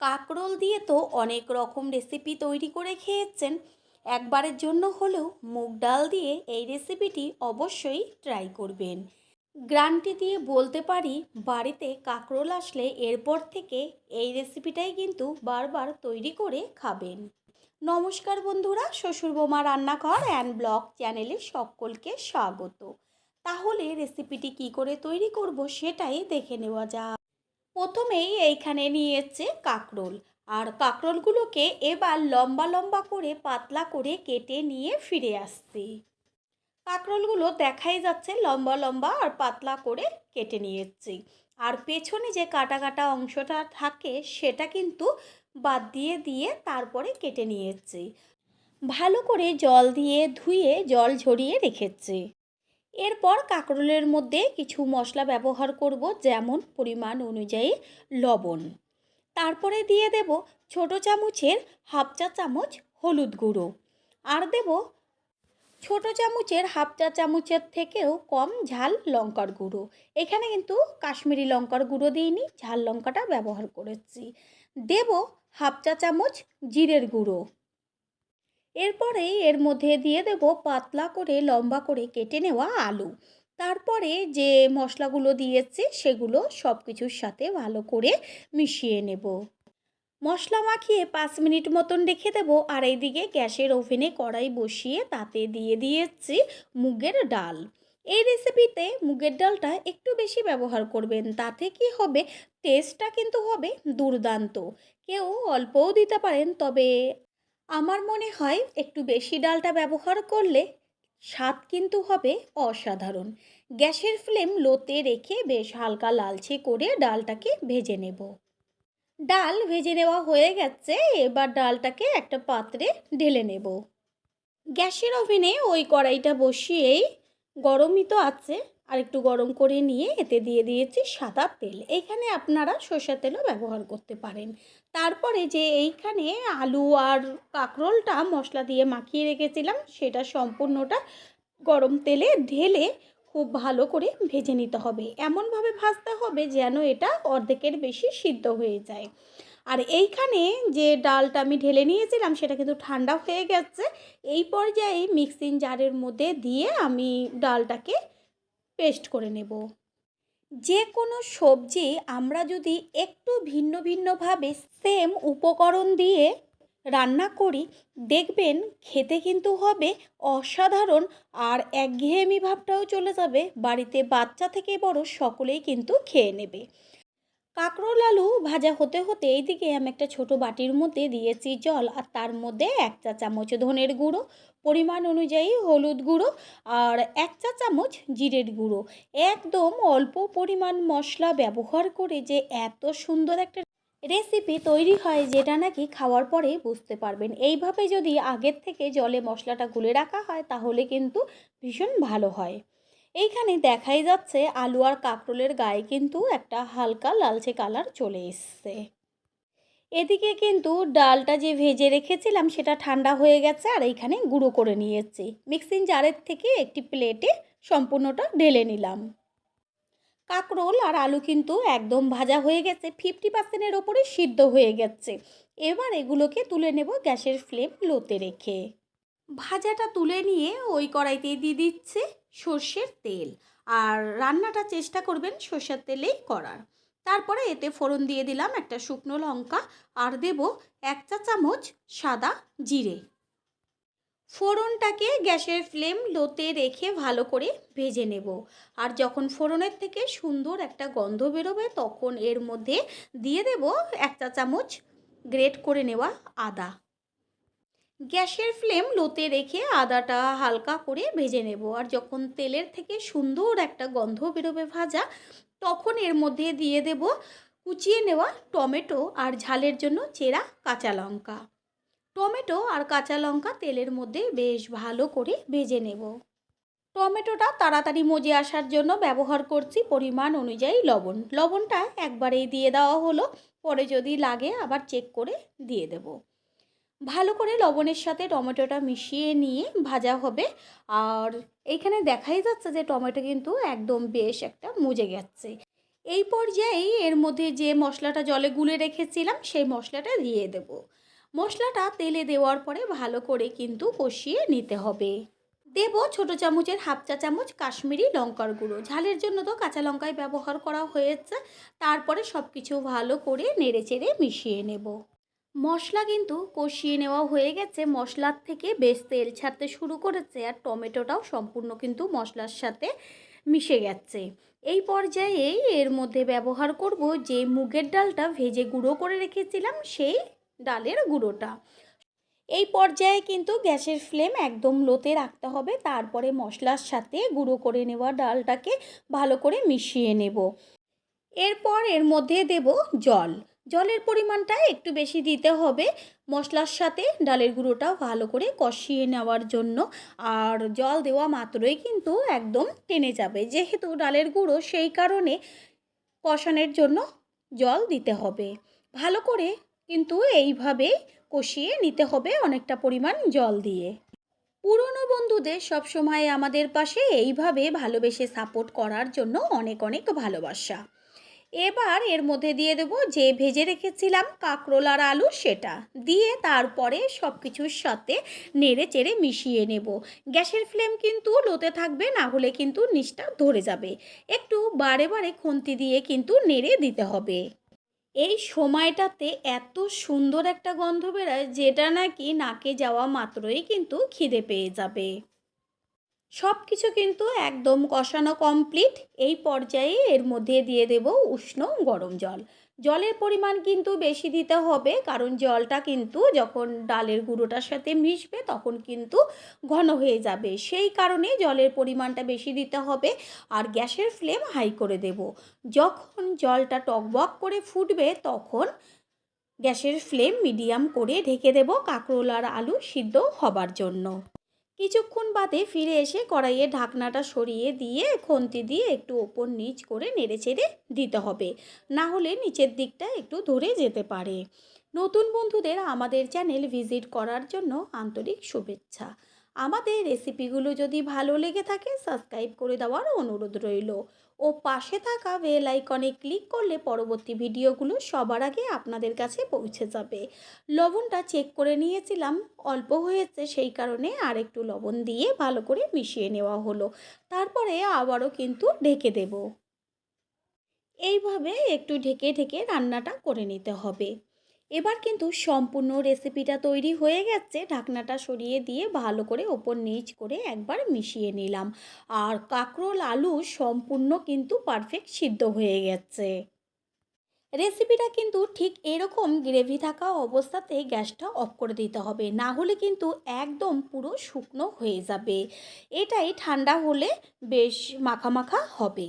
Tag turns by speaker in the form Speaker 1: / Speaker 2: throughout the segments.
Speaker 1: কাঁকরোল দিয়ে তো অনেক রকম রেসিপি তৈরি করে খেয়েছেন। একবারের জন্য হলেও মুগ ডাল দিয়ে এই রেসিপিটি অবশ্যই ট্রাই করবেন। গ্রান্টি দিয়ে বলতে পারি, বাড়িতে কাঁকরোল আসলে এরপর থেকে এই রেসিপিটাই কিন্তু বারবার তৈরি করে খাবেন। নমস্কার বন্ধুরা, শ্বশুর বোমা রান্নাঘর অ্যান্ড ব্লগ চ্যানেলে সকলকে স্বাগত। তাহলে রেসিপিটি কি করে তৈরি করব সেটাই দেখে নেওয়া যাক। প্রথমেই এইখানে নিয়েছে কাঁকরোল। আর কাঁকরোলগুলোকে এবার লম্বা লম্বা করে পাতলা করে কেটে নিয়ে ফিরে আসছি। কাঁকরোলগুলো দেখাই যাচ্ছে লম্বা লম্বা আর পাতলা করে কেটে নিয়েছি। আর পেছনে যে কাটা কাটা অংশটা থাকে সেটা কিন্তু বাদ দিয়ে দিয়ে তারপরে কেটে নিয়েছি। ভালো করে জল দিয়ে ধুয়ে জল ঝরিয়ে রেখেছি। এরপর কাঁকরোলের মধ্যে কিছু মশলা ব্যবহার করব যেমন পরিমাণ অনুযায়ী লবণ। তারপরে দিয়ে দেব ছোট চামচের হাফ চা চামচ হলুদ গুঁড়ো। আর দেব ছোট চামচের হাফ চা চামচের থেকেও কম ঝাল লঙ্কার গুঁড়ো। এখানে কিন্তু কাশ্মীরি লঙ্কার গুঁড়ো দিইনি, ঝাল লঙ্কাটা ব্যবহার করেছি। দেব হাফ চা চামচ জিরের গুঁড়ো। এরপরে এর মধ্যে দিয়ে দেব পাতলা করে লম্বা করে কেটে নেওয়া আলু। তারপরে যে মশলাগুলো দিয়েছি সেগুলো সব কিছুর সাথে ভালো করে মিশিয়ে নেব। মশলা মাখিয়ে পাঁচ মিনিট মতন রেখে দেবো আর এইদিকে গ্যাসের ওভেনে কড়াই বসিয়ে তাতে দিয়ে দিয়েছি মুগের ডাল। এই রেসিপিতে মুগের ডালটা একটু বেশি ব্যবহার করবেন, তাতে কি হবে? টেস্টটা কিন্তু হবে দুর্দান্ত। কেউ অল্পও দিতে পারেন, তবে আমার মনে হয় একটু বেশি ডালটা ব্যবহার করলে স্বাদ কিন্তু হবে অসাধারণ। গ্যাসের ফ্লেম লোতে রেখে বেশ হালকা লালচে করে ডালটাকে ভেজে নেব। ডাল ভেজে নেওয়া হয়ে গেছে, এবার ডালটাকে একটা পাত্রে ঢেলে নেব। গ্যাসের ওভেনে ওই কড়াইটা বসিয়েই গরমই তো আছে। আর একটু গরম করে নিয়ে এতে দিয়ে দিয়েছি সাদা তেল। এইখানে আপনারা সর্ষের তেলও ব্যবহার করতে পারেন। তারপরে যে এইখানে আলু আর কাঁকরোলটা মশলা দিয়ে মাখিয়ে রেখেছিলাম, সেটা সম্পূর্ণটা গরম তেলে ঢেলে খুব ভালো করে ভেজে নিতে হবে। এমনভাবে ভাজতে হবে যেন এটা অর্ধেকের বেশি সিদ্ধ হয়ে যায়। আর এইখানে যে ডালটা আমি ঢেলে নিয়েছিলাম, সেটা কিন্তু ঠান্ডা হয়ে গেছে। এই পর্যায়ে মিক্সিং জারের মধ্যে দিয়ে আমি ডালটাকে পেস্ট করে নেব। যে কোনো সবজি আমরা যদি একটু ভিন্ন ভিন্নভাবে সেম উপকরণ দিয়ে রান্না করি, দেখবেন খেতে কিন্তু হবে অসাধারণ আর একঘেয়েমি ভাবটাও চলে যাবে। বাড়িতে বাচ্চা থেকে বড় সকলেই কিন্তু খেয়ে নেবে। কাঁকরোল আলু ভাজা হতে হতে এইদিকে আমি একটা ছোট বাটির মধ্যে দিয়েছি জল, আর তার মধ্যে এক চা চামচ ধনের গুঁড়ো, পরিমাণ অনুযায়ী হলুদ গুঁড়ো, আর এক চা চামচ জিরের গুঁড়ো। একদম অল্প পরিমাণ মশলা ব্যবহার করে যে এত সুন্দর একটা রেসিপি তৈরি হয় যেটা নাকি খাওয়ার পরে বুঝতে পারবেন। এইভাবে যদি আগের থেকে জলে মশলাটা গুলে রাখা হয় তাহলে কিন্তু ভীষণ ভালো হয়। এইখানে দেখাই যাচ্ছে আলু আর কাঁকরোলের গায়ে কিন্তু একটা হালকা লালচে কালার চলে এসছে। এদিকে কিন্তু ডালটা যে ভেজে রেখেছিলাম সেটা ঠান্ডা হয়ে গেছে আর এইখানে গুঁড়ো করে নিয়েছি। মিক্সিং জারের থেকে একটি প্লেটে সম্পূর্ণটা ঢেলে নিলাম। কাঁকরোল আর আলু কিন্তু একদম ভাজা হয়ে গেছে, ফিফটি পার্সেন্টের ওপরে সিদ্ধ হয়ে গেছে। এবার এগুলোকে তুলে নেব গ্যাসের ফ্লেম লোতে রেখে। ভাজাটা তুলে নিয়ে ওই কড়াইতে দিয়ে দিচ্ছে। সর্ষের তেল। আর রান্নাটা চেষ্টা করবেন সর্ষের তেলেই করার। তারপরে এতে ফোড়ন দিয়ে দিলাম একটা শুকনো লঙ্কা আর দেব এক চা চামচ সাদা জিরে। ফোড়নটাকে গ্যাসের ফ্লেম লোতে রেখে ভালো করে ভেজে নেব। আর যখন ফোড়নের থেকে সুন্দর একটা গন্ধ বেরোবে, তখন এর মধ্যে দিয়ে দেব এক চা চামচ গ্রেট করে নেওয়া আদা। গ্যাসের ফ্লেম লোতে রেখে আদাটা হালকা করে ভেজে নেব। আর যখন তেলের থেকে সুন্দর একটা গন্ধ বেরোবে ভাজা, তখন এর মধ্যে দিয়ে দেব কুচিয়ে নেওয়া টমেটো আর ঝালের জন্য চেরা কাঁচা লঙ্কা। টমেটো আর কাঁচা লঙ্কা তেলের মধ্যে বেশ ভালো করে ভেজে নেব। টমেটোটা তাড়াতাড়ি মজে আসার জন্য ব্যবহার করছি পরিমাণ অনুযায়ী লবণ। লবণটা একবারেই দিয়ে দেওয়া হলো, পরে যদি লাগে আবার চেক করে দিয়ে দেব। ভালো করে লবণের সাথে টমেটোটা মিশিয়ে নিয়ে ভাজা হবে। আর এইখানে দেখাই যাচ্ছে যে টমেটো কিন্তু একদম বেশ একটা মুজে গেছে। এই পর্যায়েই এর মধ্যে যে মশলাটা জলে গুলে রেখেছিলাম, সেই মশলাটা দিয়ে দেব। মশলাটা তেলে দেওয়ার পরে ভালো করে কিন্তু কষিয়ে নিতে হবে। দেব ছোট চামচের হাফ চা চামচ কাশ্মীরি লঙ্কার গুঁড়ো। ঝালের জন্য তো কাঁচা লঙ্কায় ব্যবহার করা হয়েছে। তারপরে সব কিছু ভালো করে নেড়ে চেড়ে মিশিয়ে নেব। মশলা কিন্তু কষিয়ে নেওয়া হয়ে গেছে। মশলার থেকে বেশ তেল ছাড়তে শুরু করেছে আর টমেটোটাও সম্পূর্ণ কিন্তু মশলার সাথে মিশে গেছে। এই পর্যায়ে এর মধ্যে ব্যবহার করব যে মুগের ডালটা ভেজে গুঁড়ো করে রেখেছিলাম, সেই ডালের গুঁড়োটা। এই পর্যায়ে কিন্তু গ্যাসের ফ্লেম একদম লোতে রাখতে হবে। তারপরে মশলার সাথে গুঁড়ো করে নেওয়া ডালটাকে ভালো করে মিশিয়ে নেব। এরপর এর মধ্যে দেব জল। জলের পরিমাণটা একটু বেশি দিতে হবে। মশলার সাথে ডালের গুঁড়োটাও ভালো করে কষিয়ে নেওয়ার জন্য। আর জল দেওয়া মাত্রই কিন্তু একদম টেনে যাবে। যেহেতু ডালের গুঁড়ো সেই কারণে কষানোর জন্য জল দিতে হবে। ভালো করে কিন্তু এইভাবে কষিয়ে নিতে হবে অনেকটা পরিমাণ জল দিয়ে। পুরনো বন্ধুদের সবসময় আমাদের পাশে এইভাবে ভালোবেসে সাপোর্ট করার জন্য অনেক অনেক ভালোবাসা। এবার এর মধ্যে দিয়ে দেবো যে ভেজে রেখেছিলাম কাঁকরোল আর আলু সেটা। দিয়ে তারপরে সব কিছুর সাথে নেড়ে চেড়ে মিশিয়ে নেব। গ্যাসের ফ্লেম কিন্তু লোতে থাকবে, না হলে কিন্তু নিচটা ধরে যাবে। একটু বারে বারে খুন্তি দিয়ে কিন্তু নেড়ে দিতে হবে। এই সময়টাতে এত সুন্দর একটা গন্ধ বেরোয়, যেটা নাকি নাকে যাওয়া মাত্রই কিন্তু খিদে পেয়ে যাবে। সব কিছু কিন্তু একদম কষানো কমপ্লিট এই পর্যায়ে এর মধ্যে দিয়ে দেব উষ্ণ গরম জল। জলের পরিমাণ কিন্তু বেশি দিতে হবে, কারণ জলটা কিন্তু যখন ডালের গুঁড়োটার সাথে মিশবে তখন কিন্তু ঘন হয়ে যাবে। সেই কারণে জলের পরিমাণটা বেশি দিতে হবে আর গ্যাসের ফ্লেম হাই করে দেব। যখন জলটা টকবক করে ফুটবে তখন গ্যাসের ফ্লেম মিডিয়াম করে ঢেকে দেব। কাঁকরোল আর আলু সিদ্ধ হবার জন্য। কিছুক্ষণ বাদে ফিরে এসে কড়াইয়ে ঢাকনাটা সরিয়ে দিয়ে খন্তি দিয়ে একটু ওপর নিচ করে নেড়ে চেড়ে দিতে হবে। না হলে নিচের দিকটা একটু ধরে যেতে পারে। নতুন বন্ধুদের আমাদের চ্যানেল ভিজিট করার জন্য আন্তরিক শুভেচ্ছা। আমাদের রেসিপিগুলো যদি ভালো লেগে থাকে, সাবস্ক্রাইব করে দেওয়ার অনুরোধ রইল। ও পাশে থাকা বেল আইকনে ক্লিক করলে পরবর্তী ভিডিওগুলো সবার আগে আপনাদের কাছে পৌঁছে যাবে। লবণটা চেক করে নিয়েছিলাম, অল্প হয়েছে সেই কারণে আর একটু লবণ দিয়ে ভালো করে মিশিয়ে নেওয়া হলো। তারপরে আবারও কিন্তু ঢেকে দেব। এইভাবে একটু ঢেকে ঢেকে রান্নাটা করে নিতে হবে। এবার কিন্তু সম্পূর্ণ রেসিপিটা তৈরি হয়ে গেছে। ঢাকনাটা সরিয়ে দিয়ে ভালো করে ওপর নিচ করে একবার মিশিয়ে নিলাম। আর কাঁকরোল, আলু সম্পূর্ণ কিন্তু পারফেক্ট সিদ্ধ হয়ে গেছে। রেসিপিটা কিন্তু ঠিক এরকম গ্রেভি থাকা অবস্থাতে গ্যাসটা অফ করে দিতে হবে। না হলে কিন্তু একদম পুরো শুকনো হয়ে যাবে। এটাই ঠান্ডা হলে বেশ মাখা মাখা হবে।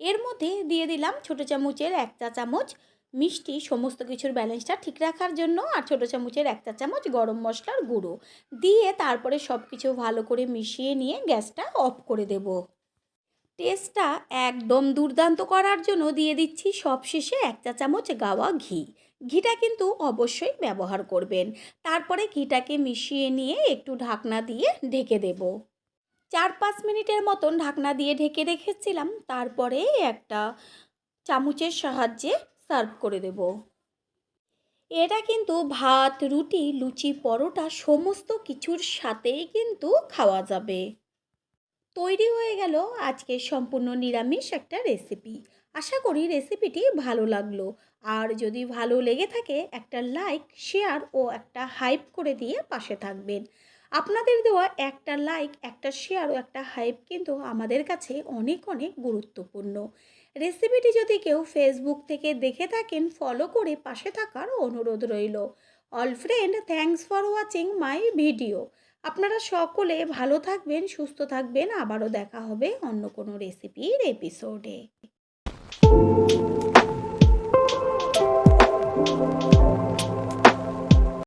Speaker 1: এর মধ্যে দিয়ে দিলাম ছোটো চামচের এক চা চামচ মিষ্টি সমস্ত কিছুর ব্যালেন্সটা ঠিক রাখার জন্য আর ছোটো চামচের এক চা চামচ গরম মশলার গুঁড়ো। দিয়ে তারপরে সব কিছু ভালো করে মিশিয়ে নিয়ে গ্যাসটা অফ করে দেব। টেস্টটা একদম দুর্দান্ত করার জন্য দিয়ে দিচ্ছি সবশেষে এক চা চামচ গাওয়া ঘি। ঘিটা কিন্তু অবশ্যই ব্যবহার করবেন। তারপরে ঘিটাকে মিশিয়ে নিয়ে একটু ঢাকনা দিয়ে ঢেকে দেব। চার পাঁচ মিনিটের মতন ঢাকনা দিয়ে ঢেকে রেখেছিলাম। তারপরে একটা চামচের সাহায্যে সার্ভ করে দেব। এটা কিন্তু ভাত, রুটি, লুচি, পরোটা সমস্ত কিছুর সাথেই কিন্তু খাওয়া যাবে। তৈরি হয়ে গেল আজকে সম্পূর্ণ নিরামিষ একটা রেসিপি আশা করি রেসিপিটি ভালো লাগল। আর যদি ভালো লেগে থাকে, একটা লাইক শেয়ার ও একটা হাইপ করে দিয়ে পাশে থাকবেন। আপনাদের দেওয়া একটা লাইক একটা শেয়ার ও একটা হাইপ কিন্তু আমাদের কাছে অনেক অনেক গুরুত্বপূর্ণ। রেসিপিটি যদি কেউ ফেসবুক থেকে দেখে থাকেন ফলো করে পাশে থাকার অনুরোধ রইল। All friend thanks for watching my video আপনারা সকলে ভালো থাকবেন, সুস্থ থাকবেন। আবারও দেখা হবে অন্য কোনো রেসিপির এপিসোডে